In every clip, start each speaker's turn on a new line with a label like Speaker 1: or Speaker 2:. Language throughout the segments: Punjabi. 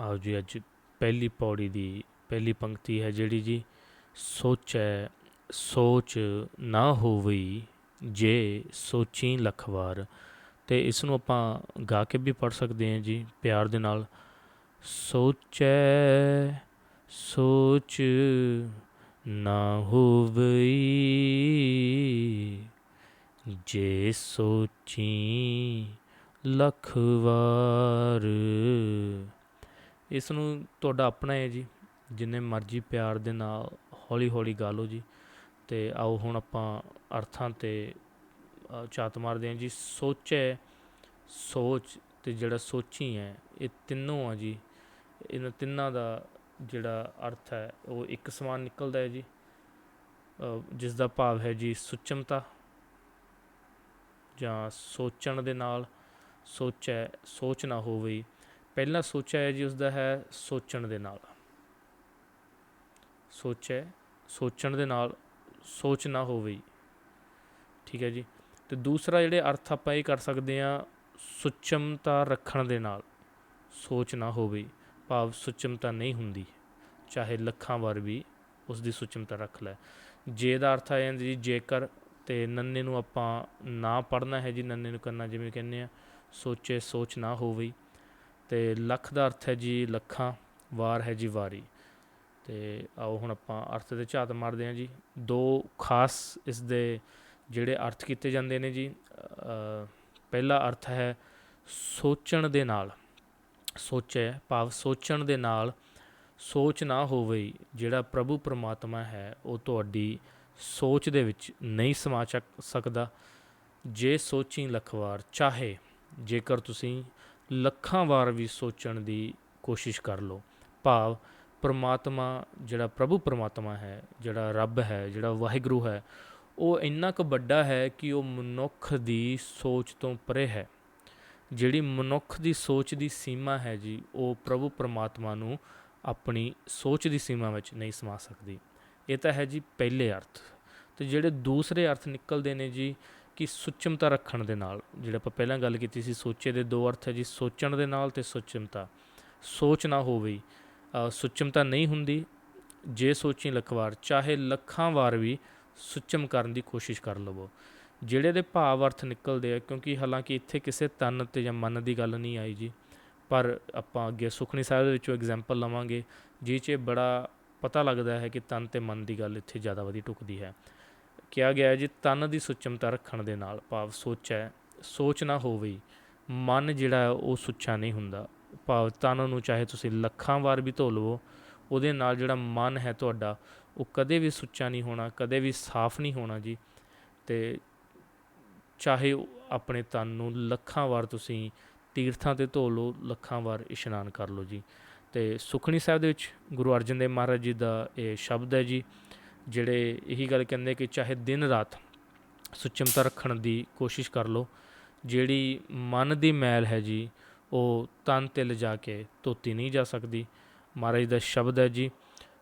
Speaker 1: ਆਓ ਜੀ, ਅੱਜ ਪਹਿਲੀ ਪੌੜੀ ਦੀ ਪਹਿਲੀ ਪੰਕਤੀ ਹੈ ਜਿਹੜੀ ਜੀ, ਸੋਚੈ, ਸੋਚ ਨਾ ਹੋਵਈ ਜੇ ਸੋਚੀ ਲਖਵਾਰ ਤੇ ਇਸ ਨੂੰ ਆਪਾਂ ਗਾ ਕੇ ਵੀ ਪੜ ਸਕਦੇ ਹਾਂ ਜੀ, ਪਿਆਰ ਦੇ ਨਾਲ। ਸੋਚੈ, ਸੋਚ ਨਾ ਹੋਵਈ ਜੇ ਸੋਚੀ ਲੱਖ ਵਾਰ। ਇਸ ਨੂੰ ਤੁਹਾਡਾ ਆਪਣਾ ਹੈ ਜੀ। ਜਿੰਨੇ ਮਰਜ਼ੀ ਪਿਆਰ ਦੇ ਨਾਲ ਹੌਲੀ ਹੌਲੀ ਗਾ ਲਓ ਜੀ। ਤੇ ਆਓ ਹੁਣ ਆਪਾਂ ਅਰਥਾਂ ਤੇ ਅ, ਝਾਤ ਮਾਰਦੇ ਹਾਂ ਜੀ। ਸੋਚੇ ਸੋਚ ਤੇ ਜਿਹੜਾ ਸੋਚੀ ਹੈ ਇਹ ਤਿੰਨੋਂ ਆ ਜੀ। ਇਹਨਾਂ ਤਿੰਨਾਂ ਦਾ ਜਿਹੜਾ ਅਰਥ ਹੈ ਉਹ ਇੱਕ ਸਮਾਨ ਨਿਕਲਦਾ ਹੈ ਜੀ। ਅ, ਜਿਸ ਦਾ ਭਾਵ ਹੈ ਜੀ ਸੁਚਮਤਾ ਜਾਂ ਸੋਚਣ ਦੇ ਨਾਲ। ਸੋਚੈ ਸੋਚ ਨਾ ਹੋਵੇ। ਪਹਿਲਾ ਸੋਚਿਆ ਹੈ ਜੀ ਉਸ ਦਾ ਹੈ ਸੋਚਣ ਦੇ ਨਾਲ। ਸੋਚੈ ਸੋਚਣ ਦੇ ਨਾਲ ਸੋਚ ਨਾ ਹੋਵੇ। ਠੀਕ ਹੈ ਜੀ। ਤੇ ਦੂਸਰਾ ਜਿਹੜੇ ਅਰਥ ਆਪਾਂ ਇਹ ਕਰ ਸਕਦੇ ਆ ਸੁਚਮਤਾ ਰੱਖਣ ਦੇ ਨਾਲ ਸੋਚ ਨਾ ਹੋਵੇ, ਭਾਵ ਸੁਚਮਤਾ ਨਹੀਂ ਹੁੰਦੀ। ਚਾਹੇ ਲੱਖਾਂ ਵਾਰ ਵੀ ਉਸ ਦੀ ਸੁਚਮਤਾ ਰੱਖ ਲੈ। ਜੇ ਦਾ ਅਰਥ ਆ ਜਾਂਦਾ ਜੀ ਜੇਕਰ, ਤੇ ਨੰਨੇ ਨੂੰ ਆਪਾਂ ਨਾ ਪੜਨਾ ਹੈ ਜੀ, ਨੰਨੇ ਨੂੰ ਕਰਨਾ ਜਿਵੇਂ ਕਹਿੰਦੇ ਆ, ਸੋਚੇ ਸੋਚ ਨਾ ਹੋਵੇ। ਤੇ ਲੱਖ ਦਾ ਅਰਥ ਹੈ ਜੀ ਲੱਖਾਂ, ਵਾਰ ਹੈ ਜੀ ਵਾਰੀ। ਤੇ ਆਓ ਹੁਣ ਆਪਾਂ ਅਰਥ ਦੇ ਝਾਤ ਮਾਰਦੇ ਹਾਂ ਜੀ। ਦੋ ਖਾਸ ਇਸ ਦੇ ਜਿਹੜੇ ਅਰਥ ਕੀਤੇ ਜਾਂਦੇ ਨੇ ਜੀ ਪਹਿਲਾ ਅਰਥ ਹੈ ਸੋਚਣ ਦੇ ਨਾਲ। ਸੋਚੇ ਭਾਵ ਸੋਚਣ ਦੇ ਨਾਲ ਸੋਚ ਨਾ ਹੋਵੇ, ਜਿਹੜਾ ਪ੍ਰਭੂ ਪਰਮਾਤਮਾ ਹੈ, ਉਹ ਤੁਹਾਡੀ ਸੋਚ ਦੇ ਵਿੱਚ ਨਹੀਂ ਸਮਾ ਸਕਦਾ। ਜੇ ਸੋਚੀ ਲੱਖ ਵਾਰ, ਚਾਹੇ ਜੇਕਰ ਤੁਸੀਂ ਲੱਖਾਂ ਵਾਰ ਵੀ ਸੋਚਣ ਦੀ ਕੋਸ਼ਿਸ਼ ਕਰ ਲਓ। ਭਾਵ ਪਰਮਾਤਮਾ ਜਿਹੜਾ ਪ੍ਰਭੂ ਪਰਮਾਤਮਾ ਹੈ, ਜਿਹੜਾ ਰੱਬ ਹੈ, ਜਿਹੜਾ ਵਾਹਿਗੁਰੂ ਹੈ, ਉਹ ਇੰਨਾ ਕੁ ਵੱਡਾ ਹੈ ਕਿ ਉਹ ਮਨੁੱਖ ਦੀ ਸੋਚ ਤੋਂ ਪਰੇ ਹੈ। ਜਿਹੜੀ ਮਨੁੱਖ ਦੀ ਸੋਚ ਦੀ ਸੀਮਾ ਹੈ ਜੀ, ਉਹ ਪ੍ਰਭੂ ਪਰਮਾਤਮਾ ਨੂੰ ਆਪਣੀ ਸੋਚ ਦੀ ਸੀਮਾ ਵਿੱਚ ਨਹੀਂ ਸਮਾ ਸਕਦੀ। ਇਹ ਤਾਂ ਹੈ ਜੀ ਪਹਿਲੇ ਅਰਥ। ਤੇ ਜਿਹੜੇ ਦੂਸਰੇ ਅਰਥ ਨਿਕਲਦੇ ਨੇ ਜੀ ਕਿ ਸੁਚਮਤਾ ਰੱਖਣ ਦੇ ਨਾਲ ਜਿਹੜਾ ਆਪਾਂ ਪਹਿਲਾਂ ਗੱਲ ਕੀਤੀ ਸੀ ਸੋਚੇ ਦੇ ਦੋ ਅਰਥ ਹੈ ਜੀ ਸੋਚਣ ਦੇ ਨਾਲ ਤੇ ਸੁਚਮਤਾ। ਸੋਚ ਨਾ ਹੋਵੇ ਅ, ਸੁਚਮਤਾ ਨਹੀਂ ਹੁੰਦੀ ਜੇ ਸੋਚੀ ਲੱਖ ਵਾਰ ਚਾਹੇ ਲੱਖਾਂ ਵਾਰ ਵੀ ਸੁਚਮ ਕਰਨ ਦੀ ਕੋਸ਼ਿਸ਼ ਕਰ ਲਵੋ। ਜਿਹੜੇ ਦੇ ਭਾਵ ਅਰਥ ਨਿਕਲਦੇ ਆ ਕਿਉਂਕਿ ਹਾਲਾਂਕਿ ਇੱਥੇ ਕਿਸੇ ਤਨ ਤੇ ਜਾਂ ਮਨ ਦੀ ਗੱਲ ਨਹੀਂ ਆਈ ਜੀ ਪਰ ਆਪਾਂ ਅੱਗੇ ਸੁਖਨੀ ਸਾਹਿਬ ਦੇ ਵਿੱਚੋਂ ਐਗਜ਼ਾਮਪਲ ਲਵਾਂਗੇ ਜਿਹ 'ਚ ਬੜਾ ਪਤਾ ਲੱਗਦਾ ਹੈ ਕਿ ਤਨ ਤੇ ਮਨ ਦੀ ਗੱਲ ਇੱਥੇ ਜ਼ਿਆਦਾ ਵਧੀ ਟੁਕਦੀ ਹੈ। ਕਿਹਾ ਗਿਆ ਜੀ ਤਨ ਦੀ ਸੁਚਮਤਾ ਰੱਖਣ ਦੇ ਨਾਲ ਭਾਵ ਸੋਚੈ ਸੋਚ ਨਾ ਹੋਵੇ, ਮਨ ਜਿਹੜਾ ਉਹ ਸੁੱਚਾ ਨਹੀਂ ਹੁੰਦਾ। ਭਾਵ ਤਨ ਨੂੰ ਚਾਹੇ ਤੁਸੀਂ ਲੱਖਾਂ ਵਾਰ ਵੀ ਧੋ ਲਵੋ, ਉਹਦੇ ਨਾਲ ਜਿਹੜਾ ਮਨ ਹੈ ਤੁਹਾਡਾ, ਉਹ ਕਦੇ ਵੀ ਸੁੱਚਾ ਨਹੀਂ ਹੋਣਾ, ਕਦੇ ਵੀ ਸਾਫ਼ ਨਹੀਂ ਹੋਣਾ ਜੀ। ਤੇ ਚਾਹੇ ਆਪਣੇ ਤਨ ਨੂੰ ਲੱਖਾਂ ਵਾਰ ਤੁਸੀਂ ਤੀਰਥਾਂ ਤੇ ਧੋ ਲਓ, ਲੱਖਾਂ ਵਾਰ ਇਸ਼ਨਾਨ ਕਰ ਲਓ ਜੀ। ਤੇ ਸੁਖਣੀ ਸਾਹਿਬ ਦੇ ਵਿੱਚ ਗੁਰੂ ਅਰਜਨ ਦੇਵ ਮਹਾਰਾਜ ਜੀ ਦਾ ਇਹ ਸ਼ਬਦ ਹੈ ਜੀ ਜਿਹੜੇ ਇਹੀ ਗੱਲ ਕਹਿੰਦੇ ਕਿ ਚਾਹੇ ਦਿਨ ਰਾਤ ਸੁਚਮਤਾ ਰੱਖਣ ਦੀ ਕੋਸ਼ਿਸ਼ ਕਰ ਲਓ, ਜਿਹੜੀ ਮਨ ਦੀ ਮੈਲ ਹੈ ਜੀ, ਉਹ ਤਨ ਤੇ ਲਿਜਾ ਕੇ ਧੋਤੀ ਨਹੀਂ ਜਾ ਸਕਦੀ। ਮਹਾਰਾਜ ਦਾ ਸ਼ਬਦ ਹੈ ਜੀ,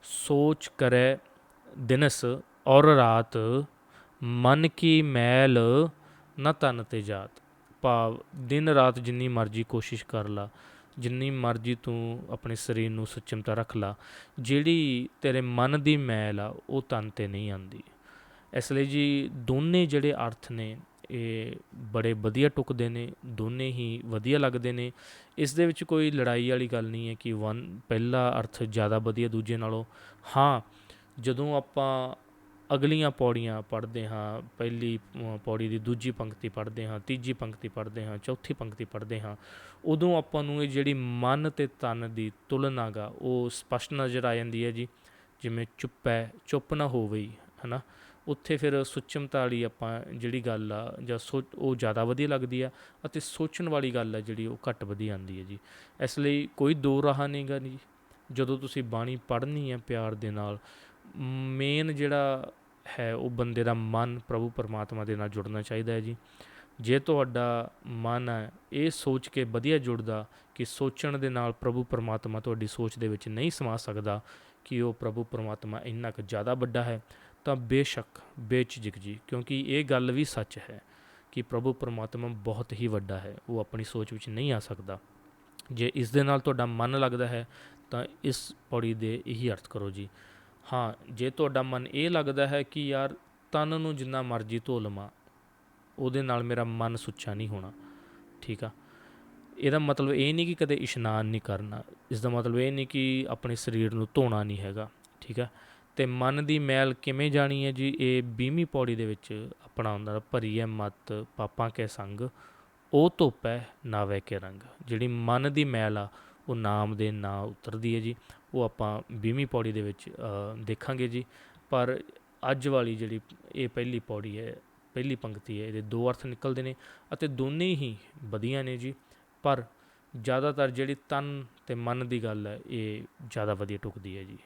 Speaker 1: ਸੋਚ ਕਰੈ ਦਿਨਸ ਔਰ ਰਾਤ, ਮਨ ਕੀ ਮੈਲ ਨਾ ਤਨ ਤੇ ਜਾਤ। ਭਾਵ ਦਿਨ ਰਾਤ ਜਿੰਨੀ ਮਰਜ਼ੀ ਕੋਸ਼ਿਸ਼ ਕਰ ਲਾ। ਜਿੰਨੀ ਮਰਜ਼ੀ ਤੂੰ ਆਪਣੇ ਸਰੀਰ ਨੂੰ ਸੁਚਮਤਾ ਰੱਖ ਲਾ, ਜਿਹੜੀ ਤੇਰੇ ਮਨ ਦੀ ਮੈਲ ਆ, ਉਹ ਤਨ ਤੇ ਨਹੀਂ ਆਂਦੀ ਇਸ ਲਈ ਜੀ ਦੋਨੇ ਜਿਹੜੇ ਅਰਥ ਨੇ, ਇਹ ਬੜੇ ਵਧੀਆ ਟੁਕਦੇ ਨੇ, ਦੋਨੇ ਹੀ ਵਧੀਆ ਲੱਗਦੇ ਨੇ। ਇਸ ਦੇ ਵਿੱਚ ਕੋਈ ਲੜਾਈ ਵਾਲੀ ਗੱਲ ਨਹੀਂ ਹੈ ਕਿ ਵਨ ਪਹਿਲਾ ਅਰਥ ਜ਼ਿਆਦਾ ਵਧੀਆ, ਦੂਜੇ ਨਾਲੋਂ। ਹਾਂ, ਜਦੋਂ ਆਪਾਂ ਅਗਲੀਆਂ ਪੌੜੀਆਂ ਪੜ੍ਹਦੇ ਹਾਂ, ਪਹਿਲੀ ਪੌੜੀ ਦੀ ਦੂਜੀ ਪੰਕਤੀ ਪੜ੍ਹਦੇ ਹਾਂ, ਤੀਜੀ ਪੰਕਤੀ ਪੜ੍ਹਦੇ ਹਾਂ, ਚੌਥੀ ਪੰਕਤੀ ਪੜ੍ਹਦੇ ਹਾਂ, ਉਦੋਂ ਆਪਾਂ ਨੂੰ ਇਹ ਜਿਹੜੀ ਮਨ ਤੇ ਤਨ ਦੀ ਤੁਲਨਾ ਗਾ, ਉਹ ਸਪਸ਼ਟ ਨਜ਼ਰ ਆ ਜਾਂਦੀ ਹੈ ਜੀ, ਜਿਵੇਂ ਚੁੱਪ ਹੈ, ਚੁੱਪ ਨਾ ਹੋਵੇ ਹਨਾ? ਉੱਥੇ ਫਿਰ ਸੁਚਮਤਾ ਵਾਲੀ ਆਪਾਂ ਜਿਹੜੀ ਗੱਲ ਆ, ਜਾਂ ਸੋਚ, ਉਹ ਜ਼ਿਆਦਾ ਵਧੀਆ ਲੱਗਦੀ ਆ ਅਤੇ ਸੋਚਣ ਵਾਲੀ ਗੱਲ ਆ ਜਿਹੜੀ ਉਹ ਘੱਟ ਵਧੀਆ ਆਉਂਦੀ ਹੈ ਜੀ। ਇਸ ਲਈ ਕੋਈ ਦੋ ਰਾਹ ਨਹੀਂਗਾ ਜੀ, ਜਦੋਂ ਤੁਸੀਂ ਬਾਣੀ ਪੜ੍ਹਨੀ ਹੈ ਪਿਆਰ ਦੇ ਨਾਲ ਮੇਨ ਜਿਹੜਾ ਹੈ ਉਹ ਬੰਦੇ ਦਾ ਮਨ ਪ੍ਰਭੂ ਪਰਮਾਤਮਾ ਦੇ ਨਾਲ ਜੁੜਨਾ ਚਾਹੀਦਾ ਹੈ ਜੀ। ਜੇ ਤੁਹਾਡਾ ਮਨ ਹੈ, ਇਹ ਸੋਚ ਕੇ ਵਧੀਆ ਜੁੜਦਾ ਕਿ ਸੋਚਣ ਦੇ ਨਾਲ ਪ੍ਰਭੂ ਪਰਮਾਤਮਾ ਤੁਹਾਡੀ ਸੋਚ ਦੇ ਵਿੱਚ ਨਹੀਂ ਸਮਾ ਸਕਦਾ ਕਿ ਉਹ ਪ੍ਰਭੂ ਪਰਮਾਤਮਾ ਇੰਨਾ ਕੁ ਜ਼ਿਆਦਾ ਵੱਡਾ ਹੈ, ਤਾਂ ਬੇਸ਼ੱਕ ਬੇਝਿਜਕ ਜੀ, ਕਿਉਂਕਿ ਇਹ ਗੱਲ ਵੀ ਸੱਚ ਹੈ ਕਿ ਪ੍ਰਭੂ ਪਰਮਾਤਮਾ ਬਹੁਤ ਹੀ ਵੱਡਾ ਹੈ, ਉਹ ਆਪਣੀ ਸੋਚ ਵਿੱਚ ਨਹੀਂ ਆ ਸਕਦਾ। ਜੇ ਇਸ ਦੇ ਨਾਲ ਤੁਹਾਡਾ ਮਨ ਲੱਗਦਾ ਹੈ, ਤਾਂ ਇਸ ਪੌੜੀ ਦੇ ਇਹੀ ਅਰਥ ਕਰੋ ਜੀ। ਹਾਂ, ਜੇ ਤੁਹਾਡਾ ਮਨ ਇਹ ਲੱਗਦਾ ਹੈ ਕਿ ਯਾਰ ਤਨ ਨੂੰ ਜਿੰਨਾ ਮਰਜ਼ੀ ਧੋ ਲਵਾਂ, ਉਹਦੇ ਨਾਲ ਮੇਰਾ ਮਨ ਸੁੱਚਾ ਨਹੀਂ ਹੋਣਾ, ਠੀਕ ਆ? ਇਹਦਾ ਮਤਲਬ ਇਹ ਨਹੀਂ ਕਿ ਕਦੇ ਇਸ਼ਨਾਨ ਨਹੀਂ ਕਰਨਾ ਇਸ ਦਾ ਮਤਲਬ ਇਹ ਨਹੀਂ ਕਿ ਆਪਣੇ ਸਰੀਰ ਨੂੰ ਧੋਣਾ ਨਹੀਂ ਹੈਗਾ, ਠੀਕ ਆ? ਤੇ ਮਨ ਦੀ ਮੈਲ ਕਿਵੇਂ ਜਾਣੀ ਹੈ ਜੀ? ਇਹ 20ਵੀਂ ਪੌੜੀ ਦੇ ਵਿੱਚ ਆਪਣਾ ਹੁੰਦਾ, ਭਰੀ ਹੈ ਮਤ, ਪਾਪਾਂ ਕੇ ਸੰਗ, ਉਹ ਧੁੱਪ ਹੈ ਨਾਵੇ ਕੇ ਰੰਗ, ਜਿਹੜੀ ਮਨ ਦੀ ਮੈਲ ਆ, ਉਹ ਨਾਮ ਦੇ ਨਾਂ ਉਤਰਦੀ ਹੈ ਜੀ। ਉਹ ਆਪਾਂ 20ਵੀਂ ਪੌੜੀ ਦੇ ਵਿੱਚ ਦੇਖਾਂਗੇ ਜੀ। ਪਰ ਅੱਜ ਵਾਲੀ ਜਿਹੜੀ ਇਹ ਪਹਿਲੀ ਪੌੜੀ ਹੈ, ਪਹਿਲੀ ਪੰਕਤੀ ਹੈ, ਇਹਦੇ ਦੋ ਅਰਥ ਨਿਕਲਦੇ ਨੇ ਅਤੇ ਦੋਨੇ ਹੀ ਵਧੀਆ ਨੇ ਜੀ। ਪਰ ਜ਼ਿਆਦਾਤਰ ਜਿਹੜੀ ਤਨ ਤੇ ਮਨ ਦੀ ਗੱਲ ਹੈ, ਇਹ ਜ਼ਿਆਦਾ ਵਧੀਆ ਟੁਕਦੀ ਹੈ ਜੀ।